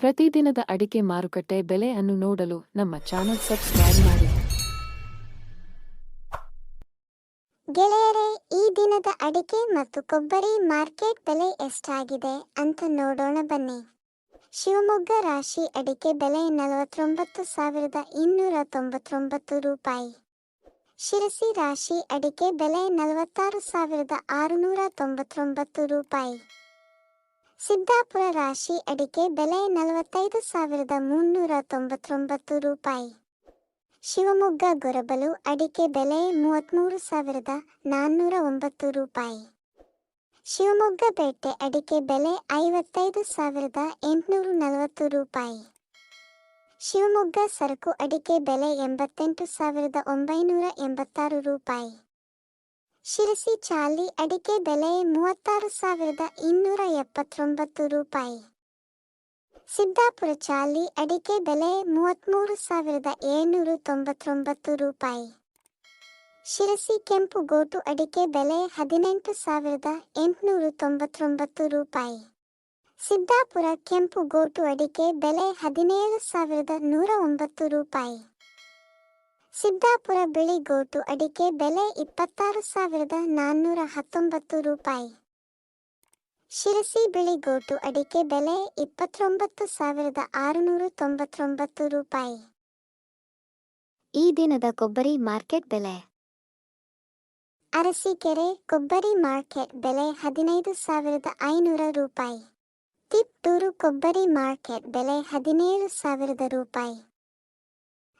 ಪ್ರತಿದಿನದ ಅಡಿಕೆ ಮಾರುಕಟ್ಟೆ ಬೆಲೆ ಅನ್ನು ನೋಡಲು ನಮ್ಮ ಚಾನೆಲ್ ಸಬ್ಸ್ಕ್ರೈಬ್ ಮಾಡಿ. ಗೆಳೆಯರೇ, ಈ ದಿನದ ಅಡಿಕೆ ಮತ್ತು ಕೊಬ್ಬರಿ ಮಾರ್ಕೆಟ್ ಬೆಲೆ ಎಷ್ಟಾಗಿದೆ ಅಂತ ನೋಡೋಣ ಬನ್ನಿ. ಶಿವಮೊಗ್ಗ ರಾಶಿ ಅಡಿಕೆ ಬೆಲೆ ನಲವತ್ತೊಂಬತ್ತು ಸಾವಿರದ ಇನ್ನೂರ ತೊಂಬತ್ತೊಂಬತ್ತು ರೂಪಾಯಿ. ಶಿರಸಿ ರಾಶಿ ಅಡಿಕೆ ಬೆಲೆ ನಲವತ್ತಾರು ಸಾವಿರದ ಆರುನೂರ ತೊಂಬತ್ತೊಂಬತ್ತು ರೂಪಾಯಿ. ಸಿದ್ದಾಪುರ ರಾಶಿ ಅಡಿಕೆ ಬೆಲೆ ನಲವತ್ತೈದು ಸಾವಿರದ ಮುನ್ನೂರ ತೊಂಬತ್ತೊಂಬತ್ತು ರೂಪಾಯಿ. ಶಿವಮೊಗ್ಗ ಗೊರಬಲು ಅಡಿಕೆ ಬೆಲೆ ಮೂವತ್ತ್ಮೂರು ಸಾವಿರದ ನಾನ್ನೂರ ಒಂಬತ್ತು ರೂಪಾಯಿ. ಶಿವಮೊಗ್ಗ ಬೇಟೆ ಅಡಿಕೆ ಬೆಲೆ ಐವತ್ತೈದು ಸಾವಿರದ ಎಂಟುನೂರು ನಲವತ್ತು ರೂಪಾಯಿ. ಶಿವಮೊಗ್ಗ ಸರಕು ಅಡಿಕೆ ಬೆಲೆ ಎಂಬತ್ತೆಂಟು ಸಾವಿರದ ಒಂಬೈನೂರ ಎಂಬತ್ತಾರು ರೂಪಾಯಿ. ಶಿರಸಿ ಚಾಲಿ ಅಡಿಕೆ ಬೆಲೆ ಮೂವತ್ತಾರು ಸಾವಿರದ ಇನ್ನೂರ ಎಪ್ಪತ್ತೊಂಬತ್ತು ರೂಪಾಯಿ. ಸಿದ್ದಾಪುರ ಚಾಲಿ ಅಡಿಕೆ ಬೆಲೆ ಮೂವತ್ತ್ಮೂರು ಸಾವಿರದ ಏಳ್ನೂರು ತೊಂಬತ್ತೊಂಬತ್ತು ರೂಪಾಯಿ. ಶಿರಸಿ ಕೆಂಪು ಗೋಟು ಅಡಿಕೆ ಬೆಲೆ ಹದಿನೆಂಟು ಸಾವಿರದ ಎಂಟುನೂರು ತೊಂಬತ್ತೊಂಬತ್ತು ರೂಪಾಯಿ. ಸಿದ್ದಾಪುರ ಕೆಂಪು ಗೋಟು ಅಡಿಕೆ ಬೆಲೆ ಹದಿನೇಳು ಸಾವಿರದ ನೂರ ಒಂಬತ್ತು ರೂಪಾಯಿ. ಸಿದ್ದಾಪುರ ಬಿಳಿ ಗೋಟು ಅಡಿಕೆ ಬೆಲೆ ಇಪ್ಪತ್ತಾರು ಸಾವಿರದ ನಾನ್ನೂರ ಹತ್ತೊಂಬತ್ತು ರೂಪಾಯಿ. ಶಿರಸಿ ಬಿಳಿ ಗೋಟು ಅಡಿಕೆ ಬೆಲೆ ಇಪ್ಪತ್ತೊಂಬತ್ತು ಸಾವಿರದ ಆರುನೂರ ತೊಂಬತ್ತೊಂಬತ್ತು ರೂಪಾಯಿ. ಈ ದಿನದ ಕೊಬ್ಬರಿ ಮಾರ್ಕೆಟ್ ಬೆಲೆ. ಅರಸೀಕೆರೆ ಕೊಬ್ಬರಿ ಮಾರ್ಕೆಟ್ ಬೆಲೆ ಹದಿನೈದು ಸಾವಿರದ ಐನೂರ ರೂಪಾಯಿ. ತಿಪ್ಟೂರು ಕೊಬ್ಬರಿ ಮಾರ್ಕೆಟ್ ಬೆಲೆ ಹದಿನೇಳು ಸಾವಿರದ ರೂಪಾಯಿ.